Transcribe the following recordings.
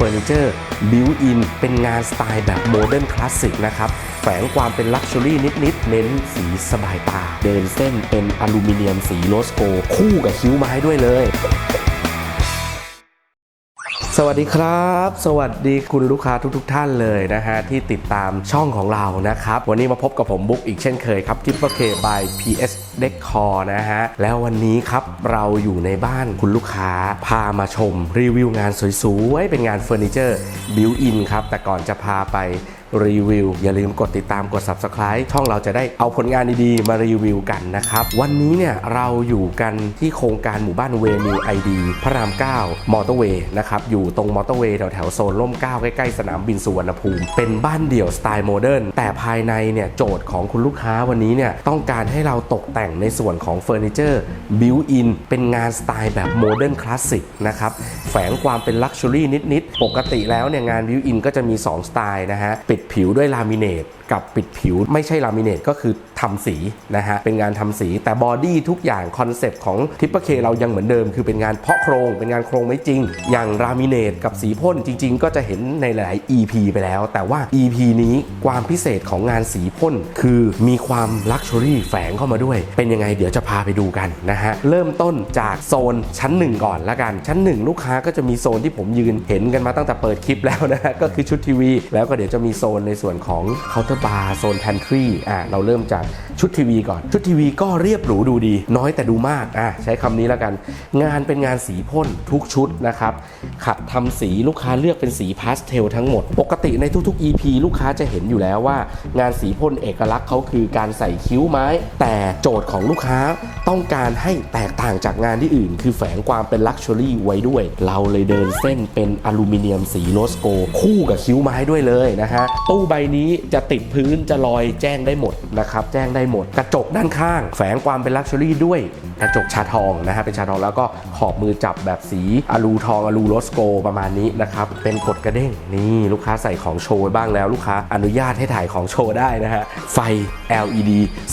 เฟอร์นิเจอร์บิวอินเป็นงานสไตล์แบบโมเดิร์นคลาสสิกนะครับแฝงความเป็นลักชัวรี่นิดๆเน้นสีสบายตา เดินเส้นเป็นอลูมิเนียมสีโรสโก คู่กับคิ้วไม้ด้วยเลย สวัสดีครับ สวัสดีคุณลูกค้าทุกๆท่านเลยนะฮะ ที่ติดตามช่องของเรานะครับ วันนี้มาพบกับผมบุ๊กอีกเช่นเคยครับทิปเปอร์เคบาย PS Decor นะฮะ แล้ววันนี้ครับเราอยู่ในบ้านคุณลูกค้าพามาชม รีวิวงานสวยๆ เป็นงานเฟอร์นิเจอร์บิวอินครับ แต่ก่อนจะพาไป รีวิว อย่าลืมกดติดตามกด Subscribe ช่องเราจะได้เอาผลงานดีๆ มารีวิวกันนะครับ วันนี้เนี่ยเราอยู่กันที่โครงการหมู่บ้านเวนิวไอดีพระราม 9 มอเตอร์เวย์นะครับ อยู่ตรงมอเตอร์เวย์แถวๆโซนร่ม9ใกล้ๆ สนามบินสุวรรณภูมิ เป็นบ้านเดี่ยวสไตล์โมเดิร์นแต่ภายในเนี่ยโจทย์ของคุณลูกค้าวันนี้เนี่ยต้องการให้เราตกแต่งในส่วนของเฟอร์นิเจอร์บิวอินเป็นงานสไตล์แบบโมเดิร์นคลาสสิกนะครับแฝงความเป็นลักชัวรี่นิดๆปกติแล้วเนี่ยงานบิวอินก็จะมี 2 สไตล์นะฮะปิดผิวด้วยลามิเนต กับปิดผิวไม่ใช่ลามิเนตก็คือทำสีนะฮะเป็นงานทำสีแต่บอดี้ทุกอย่างคอนเซปต์ของทิปเปอร์เคเรายังเหมือนเดิม คือเป็นงานเพาะโครงเป็นงานโครงไม่จริง อย่างลามิเนตกับสีพ่นจริง ๆ ก็จะเห็นในหลาย EP ไปแล้ว แต่ว่า EP นี้ความพิเศษของงานสีพ่นคือมีความลักชัวรี่แฝงเข้ามาด้วย เป็นยังไงเดี๋ยวจะพาไปดูกันนะฮะเริ่มต้นจากโซนชั้น1ก่อนละกัน ชั้น1ลูกค้าก็จะมีโซนที่ผมยืนเห็นกันมาตั้งแต่เปิดคลิปแล้วนะฮะก็คือชุดทีวี แล้วก็เดี๋ยวจะมีโซนในส่วนของเคาน์เตอร์บาร์โซนแพนทรีอะเราเริ่มจากชุดทีวีก่อน ชุดทีวีก็เรียบหรูดูดี น้อยแต่ดูมากอะใช้คำนี้แล้วกัน งานเป็นงานสีพ่นทุกชุดนะครับ ขัดทำสีลูกค้าเลือกเป็นสีพาสเทลทั้งหมด ปกติในทุกๆ EP ลูกค้าจะเห็นอยู่แล้วว่า งานสีพ่นเอกลักษณ์เขาคือการใส่คิ้วไม้ แต่โจทย์ของลูกค้าต้องการให้แตกต่างจากงานที่อื่น คือแฝงความเป็นลักชัวรี่ไว้ด้วย เราเลยเดินเส้นเป็นอลูมิเนียมสีโลสโก คู่กับคิ้วไม้ด้วยเลยนะฮะตู้ใบนี้จะติดพื้นจะลอยแจ้งได้หมดนะครับแจ้งได้หมด กระจกด้านข้าง แฝงความเป็นลักชัวรี่ด้วยกระจกชาทองนะฮะเป็นชาทองแล้วก็ขอบมือจับแบบสีอลูทองอลูโลสโกประมาณนี้นะครับเป็นกดกระเด้งนี่ลูกค้าใส่ของโชว์บ้างแล้วลูกค้าอนุญาตให้ถ่ายของโชว์ได้นะฮะไฟ LED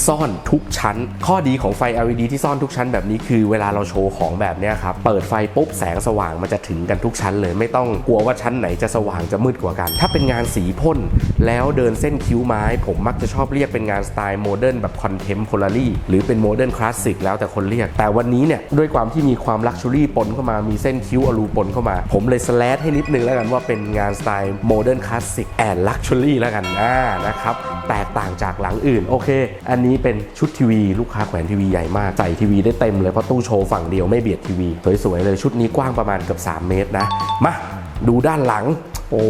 ซ่อนทุกชั้น ข้อดีของไฟ LED ที่ซ่อนทุกชั้นแบบนี้คือเวลาเราโชว์ของแบบนี้ครับเปิดไฟปุ๊บแสงสว่างมันจะถึงกันทุกชั้นเลย ไม่ต้องกลัวว่าชั้นไหนจะสว่างจะมืดกว่ากัน ถ้าเป็นงานสีพ่นแล้วเดินเส้นคิ้วไม้ ผมมักจะชอบเรียกเป็นงานสไตล์โมเดิร์นแบบคอนเทมพอลารีหรือเป็นโมเดิร์นคลาสสิกแล้วแต่คนเรียก แต่วันนี้เนี่ยด้วยความที่มีความลักชัวรี่ปนเข้ามามีเส้นคิ้วอลูปนเข้ามา ผมเลยสแลดให้นิดนึงแล้วกันว่าเป็นงานสไตล์โมเดิร์นคลาสสิกแอนด์ลักชัวรี่แล้วกันอ่านะครับแตกต่างจากหลังอื่นโอเค อันนี้เป็นชุดทีวีลูกค้าแขวนทีวีใหญ่มากใส่ทีวีได้เต็มเลยเพราะตู้โชว์ฝั่งเดียวไม่เบียดทีวีสวยๆเลยชุดนี้กว้างประมาณเกือบ3 เมตรนะ มาดูด้านหลัง โอ้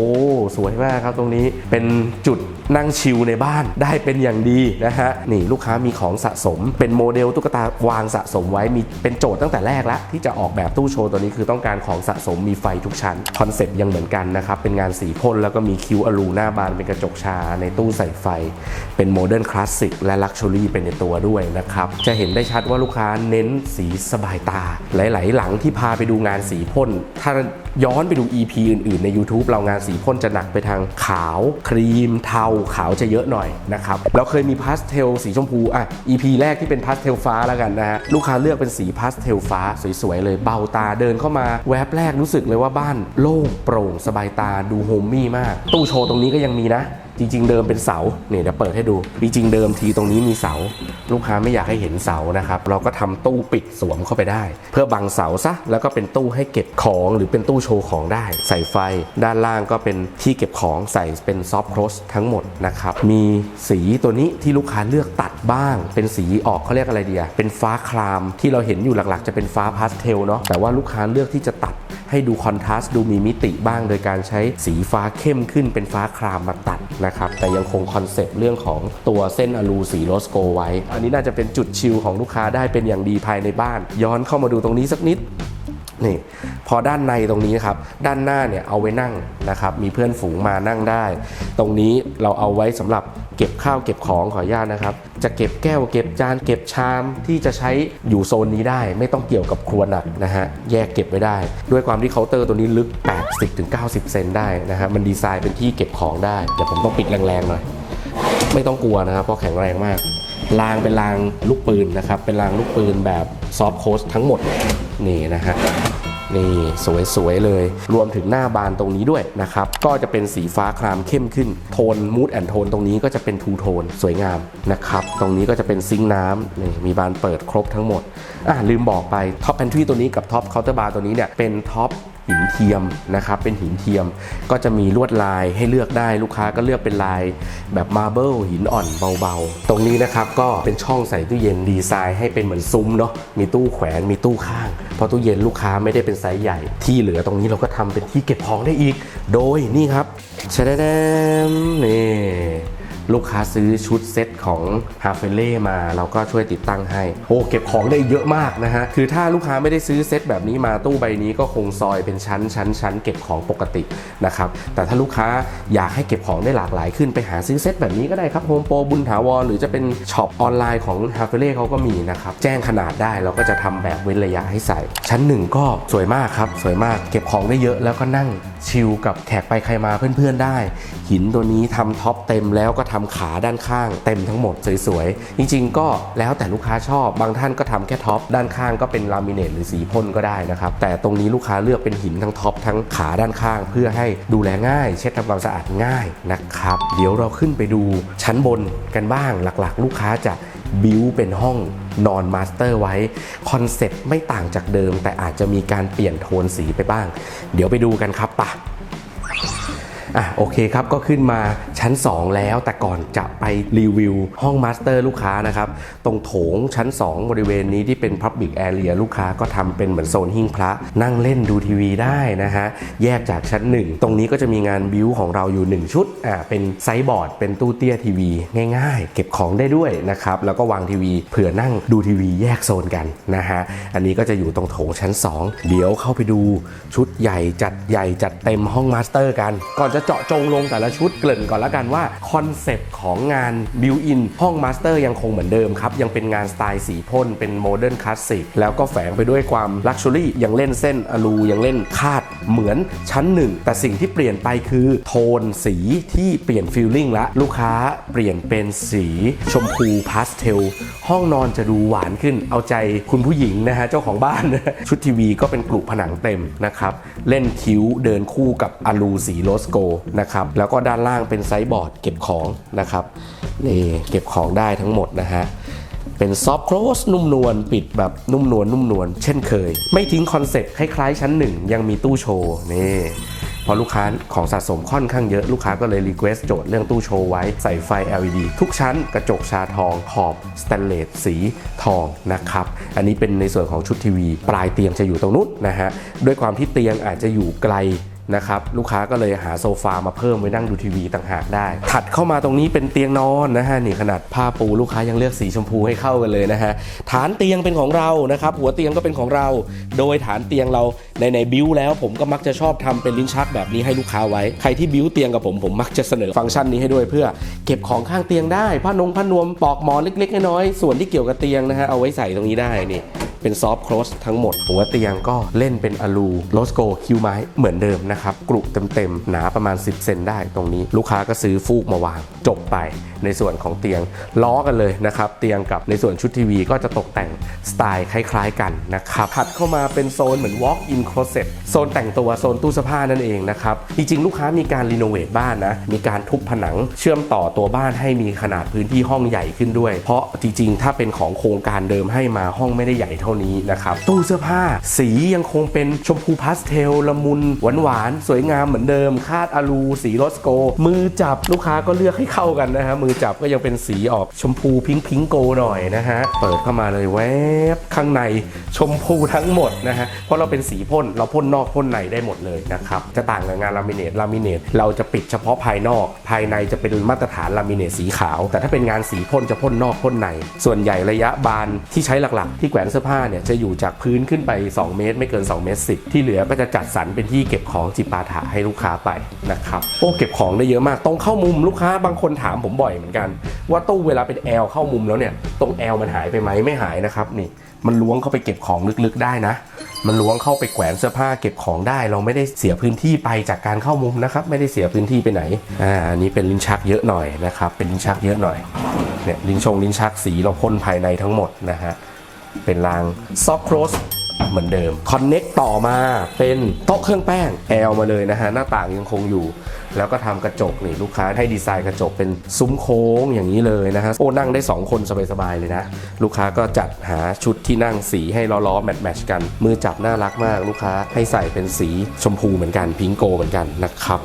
สวยมากครับตรงนี้เป็นจุด นั่งชิลในบ้านได้เป็นอย่างดีนะฮะนี่ลูกค้ามีของสะสม เป็นโมเดลตุ๊กตาวางสะสมไว้มีเป็นโจทย์ตั้งแต่แรกแล้วที่จะออกแบบตู้โชว์ตัวนี้คือต้องการของสะสมมีไฟทุกชั้นคอนเซ็ปต์ยังเหมือนกันนะครับเป็นงานสีพ่นแล้วก็มีคิวอลูหน้าบานเป็นกระจกชาในตู้ใส่ไฟ เป็นโมเดิร์นคลาสสิกและลักชัวรี่เป็นในตัวด้วยนะครับจะเห็นได้ชัดว่าลูกค้าเน้นสีสบายตา หลาย ๆ หลังที่พาไปดูงานสีพ่นถ้าย้อนไปดู EP อื่น ๆ ใน YouTube เรางานสีพ่นจะหนักไปทางขาว ครีมเทาขาวจะเยอะหน่อยนะครับเราเคยมีพาสเทลสีชมพูอะ EP แรกที่เป็นพาสเทลฟ้าแล้วกันนะฮะลูกค้าเลือกเป็นสีพาสเทลฟ้าสวยๆเลยเบาตาเดินเข้ามาแวบแรกรู้สึกเลยว่าบ้านโล่งโปร่งสบายตาดูโฮมมี่มาก ตู้โชว์ตรงนี้ก็ยังมีนะ จริง ๆ เดิมเป็นเสาเนี่ยเดี๋ยวเปิดให้ดู จริง ๆ เดิมทีตรงนี้มีเสา ลูกค้าไม่อยากให้เห็นเสานะครับ เราก็ทำตู้ปิดสวมเข้าไปได้ เพื่อบังเสาซะแล้วก็เป็นตู้ให้เก็บของหรือเป็นตู้โชว์ของได้ ใส่ไฟ ด้านล่างก็เป็นที่เก็บของใส่เป็นซอฟต์โคลสทั้งหมดนะครับ มีสีตัวนี้ที่ลูกค้าเลือกตัดบ้าง เป็นสีออกเขาเรียกอะไรเดียเป็นฟ้าครามที่เราเห็นอยู่หลักๆ จะเป็นฟ้าพาสเทลเนาะแต่ว่าลูกค้าเลือกที่จะตัดให้ดูคอนทราสต์ดูมีมิติบ้าง โดยการใช้สีฟ้าเข้มขึ้นเป็นฟ้าครามมาตัดนะครับ แต่ยังคงคอนเซปต์เรื่องของตัวเส้นอลูสีโรสโกไว้ อันนี้น่าจะเป็นจุดชิลของลูกค้าได้เป็นอย่างดีภายในบ้าน ย้อนเข้ามาดูตรงนี้สักนิด นี่พอด้านในตรงนี้นะครับด้านหน้าเนี่ยเอาไว้นั่งนะครับมีเพื่อนฝูงมานั่งได้ ตรงนี้เราเอาไว้สำหรับเก็บข้าวเก็บของขออนุญาตนะครับ จะเก็บแก้วเก็บจานเก็บชามที่จะใช้อยู่โซนนี้ได้ ไม่ต้องเกี่ยวกับครัวหนักนะฮะแยกเก็บไว้ได้ ด้วยความที่เคาน์เตอร์ตัวนี้ลึก 80-90 เซนได้นะฮะมันดีไซน์เป็นที่เก็บของได้เดี๋ยวผมต้องปิดแรงๆหน่อยไม่ต้องกลัวนะครับเพราะแข็งแรงมาก รางเป็นรางลูกปืนนะครับ เป็นรางลูกปืนแบบซอฟโคสทั้งหมดนี่นะฮะนี่สวยๆเลย รวมถึงหน้าบานตรงนี้ด้วยนะครับ ก็จะเป็นสีฟ้าครามเข้มขึ้น โทนมูดแอนโทนตรงนี้ก็จะเป็นทูโทนสวยงามนะครับ ตรงนี้ก็จะเป็นซิงค์น้ำนี่มีบานเปิดครบทั้งหมด อะลืมบอกไปท็อปแพนทรีตัวนี้กับท็อปเคาน์เตอร์บาร์ตัวนี้เนี่ยเป็นท็อป หินเทียมนะครับ เป็นหินเทียมก็จะมีลวดลายให้เลือกได้ลูกค้าก็เลือกเป็นลายแบบมาร์เบิลหินอ่อนเบาๆ ตรงนี้นะครับก็เป็นช่องใส่ตู้เย็นดีไซน์ให้เป็นเหมือนซุ้มเนาะมีตู้แขวนมีตู้ข้างเพราะตู้เย็นลูกค้าไม่ได้เป็นไซส์ใหญ่ ที่เหลือตรงนี้เราก็ทำเป็นที่เก็บของได้อีก โดยนี่ครับชะแดมนี่ ลูกค้าซื้อชุดเซ็ตของฮาเฟเล่มาเราก็ช่วยติดตั้งให้ โอ้เก็บของได้เยอะมากนะฮะ คือถ้าลูกค้าไม่ได้ซื้อเซ็ตแบบนี้มาตู้ใบนี้ก็คงซอยเป็นชั้นชั้นชั้นเก็บของปกตินะครับ แต่ถ้าลูกค้าอยากให้เก็บของได้หลากหลายขึ้นไปหาซื้อเซ็ตแบบนี้ก็ได้ครับโฮมโปรบุญถาวรหรือจะเป็นช็อปออนไลน์ของฮาเฟเล่เขาก็มีนะครับ แจ้งขนาดได้เราก็จะทำแบบเว้นระยะให้ใส่ ชั้นหนึ่งก็สวยมากครับสวยมากเก็บของได้เยอะแล้วก็นั่ง ชิลกับแขกไปใครมาเพื่อนๆได้ หินตัวนี้ทำท็อปเต็มแล้วก็ทำขาด้านข้างเต็มทั้งหมดสวยๆ จริงๆ ก็แล้วแต่ลูกค้าชอบ บางท่านก็ทำแค่ท็อปด้านข้างก็เป็นลามิเนตหรือสีพ่นก็ได้นะครับ แต่ตรงนี้ลูกค้าเลือกเป็นหินทั้งท็อปทั้งขาด้านข้าง เพื่อให้ดูแลง่าย เช็ดทำความสะอาดง่ายนะครับ เดี๋ยวเราขึ้นไปดูชั้นบนกันบ้างหลักๆ ลูกค้าจะ บิวเป็นห้องนอนมาสเตอร์ไว้คอนเซ็ปต์ไม่ต่างจากเดิม แต่อาจจะมีการเปลี่ยนโทนสีไปบ้าง เดี๋ยวไปดูกันครับปะ อะโอเคครับก็ขึ้นมาชั้น 2 แล้ว แต่ก่อนจะไปรีวิวห้องมาสเตอร์ลูกค้านะครับ ตรงโถงชั้น 2 บริเวณนี้ที่เป็น Public Area ลูกค้าก็ทำเป็นเหมือนโซนหิ้งพระ นั่งเล่นดูทีวีได้นะฮะ แยกจากชั้น 1 ตรงนี้ก็จะมีงานบิวของเราอยู่ 1 ชุดอ่าเป็นไซส์บอร์ด เป็นตู้เตี้ยทีวี ง่ายๆ เก็บของได้ด้วยนะครับ แล้วก็วางทีวีเผื่อนั่งดูทีวีแยกโซนกันนะฮะอันนี้ก็จะอยู่ตรงโถงชั้น 2 เดี๋ยวเข้าไปดูชุดใหญ่จัดใหญ่จัดเต็มห้องมาสเตอร์กันก่อนจะเจาะจงลงแต่ละชุดเกริ่นก่อนละกันว่าคอนเซปต์ของงานบิวอินห้องมาสเตอร์ยังคงเหมือนเดิมครับ ยังเป็นงานสไตล์สีพ่นเป็นโมเดิร์นคลาสสิกแล้วก็แฝงไปด้วยความลักชัวรี่ยังเล่นเส้นอลูยังเล่นคาดเหมือนชั้นหนึ่งแต่สิ่งที่เปลี่ยนไปคือโทนสีที่เปลี่ยนฟิลลิ่งละลูกค้าเปลี่ยนเป็นสีชมพูพาสเทลห้องนอนจะดูหวานขึ้น เอาใจคุณผู้หญิงนะฮะเจ้าของบ้าน ชุดทีวีก็เป็นกลุ่ผนังเต็มนะครับ เล่นคิ้วเดินคู่กับอลูสีโลสโกนะครับแล้วก็ด้านล่างเป็นไซส์บอร์ดเก็บของนะครับนี่เก็บของได้ทั้งหมดนะฮะเป็นซอฟต์โคลสนุ่มนวลปิดแบบนุ่มนวลนุ่มนวลเช่นเคย ไม่ทิ้งคอนเซ็ปต์คล้ายๆ ชั้นหนึ่งยังมีตู้โชว์นี่พอลูกค้าของสะสมค่อนข้างเยอะลูกค้าก็เลยรีเควสโจทย์เรื่องตู้โชว์ไว้ใส่ไฟ LED ทุกชั้นกระจกชาทองขอบสแตนเลสสีทองนะครับ อันนี้เป็นในส่วนของชุดทีวี ปลายเตียงจะอยู่ตรงนู้นนะฮะ ด้วยความที่เตียงอาจจะอยู่ไกล นะครับลูกค้าก็เลยหาโซฟามาเพิ่มไว้นั่งดูทีวีต่างหากได้ ถัดเข้ามาตรงนี้เป็นเตียงนอนนะฮะนี่ขนาดผ้าปูลูกค้ายังเลือกสีชมพูให้เข้ากันเลยนะฮะฐานเตียงเป็นของเรานะครับหัวเตียงก็เป็นของเรา โดยฐานเตียงเราในในบิวแล้วผมก็มักจะชอบทำเป็นลิ้นชักแบบนี้ให้ลูกค้าไว้ใครที่บิวเตียงกับผมผมมักจะเสนอฟังก์ชันนี้ให้ด้วยเพื่อ เก็บของข้างเตียงได้ผ้านงผ้านวมปลอกหมอนเล็กๆน้อยๆส่วนที่เกี่ยวกับเตียงนะฮะเอาไว้ใส่ตรงนี้ได้นี่ เป็นซอฟต์โคลสทั้งหมด หัวเตียงก็เล่นเป็นอลูโลสโกคิวไม้เหมือนเดิมนะครับกรุเต็มๆหนาประมาณ 10 เซนได้ตรงนี้ ลูกค้าก็ซื้อฟูกมาวางจบไป ในส่วนของเตียงล้อกันเลยนะครับเตียงกับในส่วนชุดทีวีก็จะตกแต่งสไตล์คล้ายๆกันนะครับถัดเข้ามาเป็นโซนเหมือน walk in closet โซนแต่งตัวโซนตู้เสื้อผ้านั่นเองนะครับจริงๆ ลูกค้ามีการรีโนเวทบ้านนะมีการทุบผนังเชื่อมต่อตัวบ้านให้มีขนาดพื้นที่ห้องใหญ่ขึ้นด้วย เพราะจริงๆ ถ้าเป็นของโครงการเดิมให้มาห้องไม่ได้ใหญ่เท่านี้นะครับตู้เสื้อผ้าสียังคงเป็นชมพูพาสเทลละมุนหวานๆสวยงามเหมือนเดิม คาดอลูสีโรสโก มือจับลูกค้าก็เลือกให้เข้ากันนะฮะมือจับก็ยังเป็นสีออกชมพูพิงพิงโกหน่อยนะฮะ เปิดเข้ามาเลยแวบข้างในชมพูทั้งหมดนะฮะ เพราะเราเป็นสีพ่นเราพ่นนอกพ่นในได้หมดเลยนะครับ จะต่างกับงานลามิเนตลามิเนตเราจะปิดเฉพาะภายนอก ภายในจะเป็นมาตรฐานลามิเนตสีขาว แต่ถ้าเป็นงานสีพ่นจะพ่นนอกพ่นใน ส่วนใหญ่ระยะบานที่ใช้หลักๆ ที่แขวนเสื้อผ้าเนี่ยจะอยู่จากพื้นขึ้นไป 2 เมตร ไม่เกิน 2 เมตร10ที่เหลือก็จะจัดสรรเป็นที่เก็บของจิปาถะให้ลูกค้าไปนะครับโอ้เก็บของได้เยอะมากตรงเข้ามุมลูกค้าบางคนถามผมบ่อยเหมือนกัน ว่าตู้เวลาเป็นแอลเข้ามุมแล้วเนี่ย ตรงแอลมันหายไปไหมไม่หายนะครับนี่มันล้วงเข้าไปเก็บของลึกๆได้นะ มันล้วงเข้าไปแขวนเสื้อผ้าเก็บของได้ เราไม่ได้เสียพื้นที่ไปจากการเข้ามุมนะครับ ไม่ได้เสียพื้นที่ไปไหน อ่า อันนี้เป็นลิ้นชักเยอะหน่อยนะครับ เป็นลิ้นชักเยอะหน่อย เนี่ยลิ้นชงลิ้นชักสีเราพ่นภายในทั้งหมดนะฮะ เป็นรางซอฟต์โครส เหมือนเดิม Connect ต่อมาเป็นโต๊ะเครื่องแป้ง L มาเลยนะฮะหน้าต่างยังคงอยู่ แล้วก็ทำกระจกนี่ลูกค้าให้ดีไซน์กระจกเป็นซุ้มโค้งอย่างนี้เลยนะฮะโอ้นั่งได้ 2 คนสบายๆเลยนะ ลูกค้าก็จัดหาชุดที่นั่งสีให้ล้อๆแมทช์กัน มือจับน่ารักมาก ลูกค้าให้ใส่เป็นสีชมพูเหมือนกันพิงโกเหมือนกันนะครับ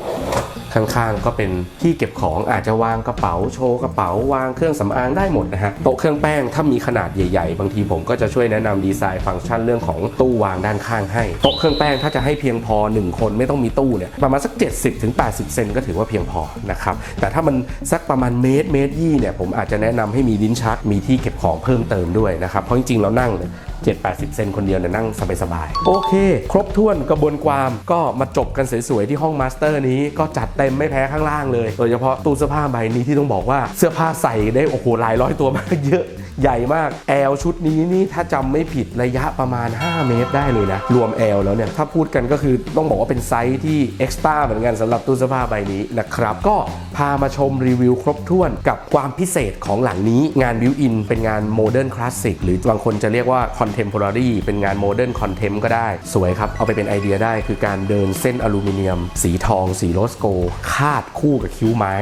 ข้างๆ ก็เป็นที่เก็บของอาจจะวางกระเป๋าโชว์กระเป๋าวางเครื่องสำอางได้หมดนะฮะโต๊ะเครื่องแป้งถ้ามีขนาดใหญ่ ๆ บางทีผมก็จะช่วยแนะนำดีไซน์ฟังก์ชันเรื่องของตู้วางด้านข้างให้โต๊ะเครื่องแป้งถ้าจะให้เพียงพอ 1 คนไม่ต้องมีตู้เนี่ยประมาณสัก 70-80ถึง80เซนก็ถือว่าเพียงพอนะครับแต่ถ้ามันสักประมาณเมตรเมตรยี่เนี่ยผมอาจจะแนะนำให้มีลิ้นชักมีที่เก็บของเพิ่มเติมด้วยนะครับเพราะจริงๆเรานั่งเนี่ย 7-80 เซนคนเดียวเนี่ยนั่งสบายๆ โอเค ครบถ้วนกระบวนความก็มาจบกันสวยๆ ที่ห้องมาสเตอร์นี้ก็จัดเต็มไม่แพ้ข้างล่างเลย โดยเฉพาะตู้เสื้อผ้าใบนี้ที่ต้องบอกว่าเสื้อผ้าใส่ได้โอ้โหหลายร้อยตัวมากเยอะ ใหญ่มากแอลชุดนี้นี่ถ้าจำไม่ผิดระยะประมาณ 5 เมตรได้เลยนะ รวมแอลแล้วเนี่ย ถ้าพูดกันก็คือต้องบอกว่าเป็นไซส์ที่เอ็กซ์ต้าเหมือนกันสำหรับตู้เสื้อผ้าใบนี้นะครับ ก็พามาชมรีวิวครบถ้วนกับความพิเศษของหลังนี้งานบิวอินเป็นงานโมเดิร์นคลาสสิกหรือบางคนจะเรียกว่าคอนเทมพอรารีเป็นงานโมเดิร์นคอนเทมก็ได้ สวยครับ เอาไปเป็นไอเดียได้คือการเดินเส้นอลูมิเนียม สีทอง สีโรสโก คาดคู่กับคิ้วไม้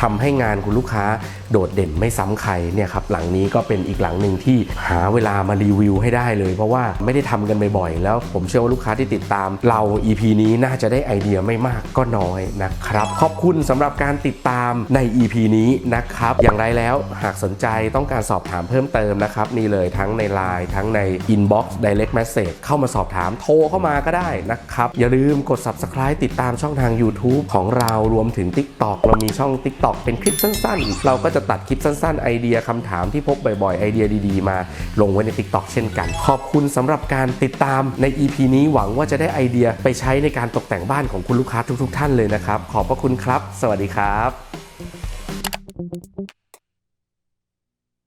ทำให้งานคุณลูกค้าโดดเด่นไม่ซ้ำใครเนี่ยครับหลังนี้ก็เป็นอีกหลังหนึ่งที่หาเวลามารีวิวให้ได้เลย เพราะว่าไม่ได้ทำกันบ่อยๆ แล้วผมเชื่อว่าลูกค้าที่ติดตามเรา EP นี้น่าจะได้ไอเดียไม่มากก็น้อยนะครับ ขอบคุณสำหรับการติดตามใน EP นี้นะครับ อย่างไรแล้วหากสนใจต้องการสอบถามเพิ่มเติมนะครับ นี่เลยทั้งใน Line ทั้งใน Inbox Direct Message เข้ามาสอบถามโทรเข้ามาก็ได้นะครับ อย่าลืมกด Subscribe ติดตามช่องทาง YouTube ของเรารวมถึง TikTok เรามีช่อง TikTok เป็นคลิปสั้นๆ เราก็จะตัดคลิปสั้นๆ ไอเดียคำถามที่พบบ่อยๆไอเดียดีๆ มาลงไว้ใน TikTok เช่นกัน ขอบคุณสำหรับการติดตามใน EP นี้หวังว่าจะได้ไอเดียไปใช้ในการตกแต่งบ้านของคุณลูกค้าทุก ๆ ท่านเลยนะครับ ขอบพระคุณครับ สวัสดีครับ